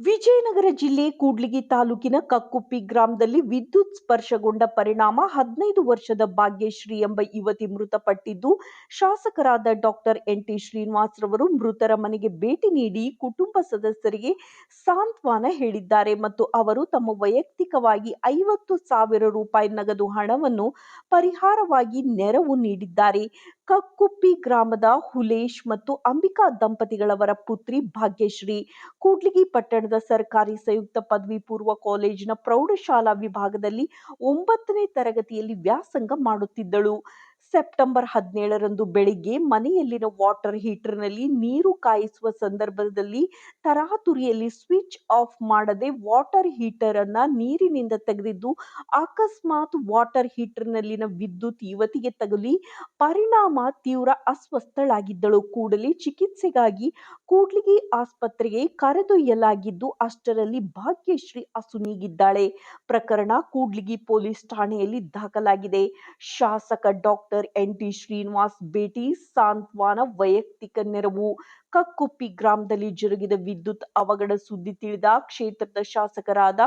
ವಿಜಯನಗರ ಜಿಲ್ಲೆ ಕೂಡ್ಲಿಗಿ ತಾಲೂಕಿನ ಕಕ್ಕುಪ್ಪಿ ಗ್ರಾಮದಲ್ಲಿ ವಿದ್ಯುತ್ ಸ್ಪರ್ಶಗೊಂಡ ಪರಿಣಾಮ ಹದಿನೈದು ವರ್ಷದ ಭಾಗ್ಯಶ್ರೀ ಎಂಬ ಯುವತಿ ಮೃತಪಟ್ಟಿದ್ದು, ಶಾಸಕರಾದ ಡಾಕ್ಟರ್ ಎನ್ಟಿ ಶ್ರೀನಿವಾಸ್ ರವರು ಮೃತರ ಮನೆಗೆ ಭೇಟಿ ನೀಡಿ ಕುಟುಂಬ ಸದಸ್ಯರಿಗೆ ಸಾಂತ್ವನ ಹೇಳಿದ್ದಾರೆ ಮತ್ತು ಅವರು ತಮ್ಮ ವೈಯಕ್ತಿಕವಾಗಿ ಐವತ್ತು ಸಾವಿರ ರೂಪಾಯಿ ನಗದು ಹಣವನ್ನು ಪರಿಹಾರವಾಗಿ ನೆರವು ನೀಡಿದ್ದಾರೆ. ಕಕ್ಕುಪ್ಪಿ ಗ್ರಾಮದ ಹುಲೇಶ್ ಮತ್ತು ಅಂಬಿಕಾ ದಂಪತಿಗಳವರ ಪುತ್ರಿ ಭಾಗ್ಯಶ್ರೀ. ಕೂಡ್ಲಿಗಿ ಪಟ್ಟಣದ ಸರ್ಕಾರಿ ಸಂಯುಕ್ತ ಪದವಿ ಪೂರ್ವ ಕಾಲೇಜಿನ ಪ್ರೌಢಶಾಲಾ ವಿಭಾಗದಲ್ಲಿ ಒಂಬತ್ತನೇ ತರಗತಿಯಲ್ಲಿ ವ್ಯಾಸಂಗ ಮಾಡುತ್ತಿದ್ದಳು. ಸೆಪ್ಟೆಂಬರ್ ಹದಿನೇಳರಂದು ಬೆಳಿಗ್ಗೆ ಮನೆಯಲ್ಲಿನ ವಾಟರ್ ಹೀಟರ್ನಲ್ಲಿ ನೀರು ಕಾಯಿಸುವ ಸಂದರ್ಭದಲ್ಲಿ ತರಾತುರಿಯಲ್ಲಿ ಸ್ವಿಚ್ ಆಫ್ ಮಾಡದೆ ವಾಟರ್ ಹೀಟರ್ ಅನ್ನ ನೀರಿನಿಂದ ತೆಗೆದಿದ್ದು, ಅಕಸ್ಮಾತ್ ವಾಟರ್ ಹೀಟರ್ನಲ್ಲಿನ ವಿದ್ಯುತ್ ಯುವತಿಗೆ ತಗುಲಿ, ಪರಿಣಾಮ ತೀವ್ರ ಅಸ್ವಸ್ಥಳಾಗಿದ್ದಳು. ಕೂಡಲೇ ಚಿಕಿತ್ಸೆಗಾಗಿ ಕೂಡ್ಲಿಗಿ ಆಸ್ಪತ್ರೆಗೆ ಕರೆದೊಯ್ಯಲಾಗಿದ್ದು, ಅಷ್ಟರಲ್ಲಿ ಭಾಗ್ಯಶ್ರೀ ಅಸುನೀಗಿದ್ದಾಳೆ. ಪ್ರಕರಣ ಕೂಡ್ಲಿಗಿ ಪೊಲೀಸ್ ಠಾಣೆಯಲ್ಲಿ ದಾಖಲಾಗಿದೆ. ಶಾಸಕ ಡಾಕ್ಟರ್ ಎನ್ ಟಿ ಶ್ರೀನಿವಾಸ್ ಭೇಟಿ ಸಾಂತ್ವನ ವೈಯಕ್ತಿಕ ನೆರವು ಕಕ್ಕುಪ್ಪಿ ಗ್ರಾಮದಲ್ಲಿ ಜರುಗಿದ ವಿದ್ಯುತ್ ಅವಘಡ ಸುದ್ದಿ ತಿಳಿದ ಕ್ಷೇತ್ರದ ಶಾಸಕರಾದ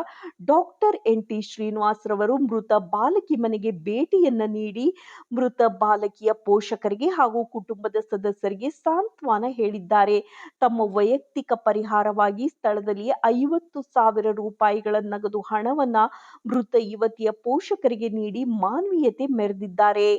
ಡಾಕ್ಟರ್ ಎನ್ ಟಿ ಶ್ರೀನಿವಾಸ್ ರವರು ಮೃತ ಬಾಲಕಿ ಮನೆಗೆ ಭೇಟಿಯನ್ನ ನೀಡಿ, ಮೃತ ಬಾಲಕಿಯ ಪೋಷಕರಿಗೆ ಹಾಗೂ ಕುಟುಂಬದ ಸದಸ್ಯರಿಗೆ ಸಾಂತ್ವನ ಹೇಳಿದ್ದಾರೆ. ತಮ್ಮ ವೈಯಕ್ತಿಕ ಪರಿಹಾರವಾಗಿ ಸ್ಥಳದಲ್ಲಿ ಐವತ್ತು ಸಾವಿರ ರೂಪಾಯಿಗಳ ನಗದು ಹಣವನ್ನ ಮೃತ ಯುವತಿಯ ಪೋಷಕರಿಗೆ ನೀಡಿ ಮಾನವೀಯತೆ ಮೆರೆದಿದ್ದಾರೆ.